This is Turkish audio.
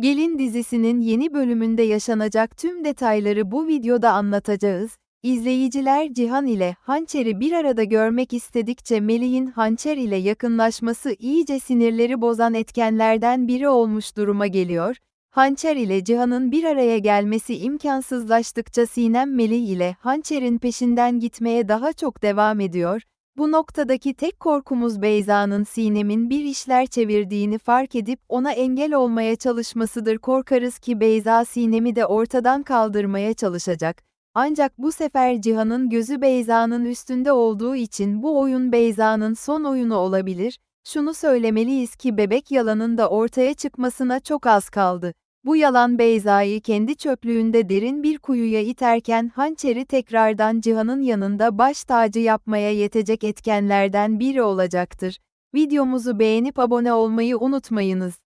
Gelin dizisinin yeni bölümünde yaşanacak tüm detayları bu videoda anlatacağız. İzleyiciler Cihan ile Hançer'i bir arada görmek istedikçe Melih'in Hançer ile yakınlaşması iyice sinirleri bozan etkenlerden biri olmuş duruma geliyor. Hançer ile Cihan'ın bir araya gelmesi imkansızlaştıkça Sinem Melih ile Hançer'in peşinden gitmeye daha çok devam ediyor. Bu noktadaki tek korkumuz Beyza'nın Sinem'in bir işler çevirdiğini fark edip ona engel olmaya çalışmasıdır. Korkarız ki Beyza Sinem'i de ortadan kaldırmaya çalışacak. Ancak bu sefer Cihan'ın gözü Beyza'nın üstünde olduğu için bu oyun Beyza'nın son oyunu olabilir. Şunu söylemeliyiz ki bebek yalanın da ortaya çıkmasına çok az kaldı. Bu yalan Beyza'yı kendi çöplüğünde derin bir kuyuya iterken hançeri tekrardan Cihan'ın yanında baş tacı yapmaya yetecek etkenlerden biri olacaktır. Videomuzu beğenip abone olmayı unutmayınız.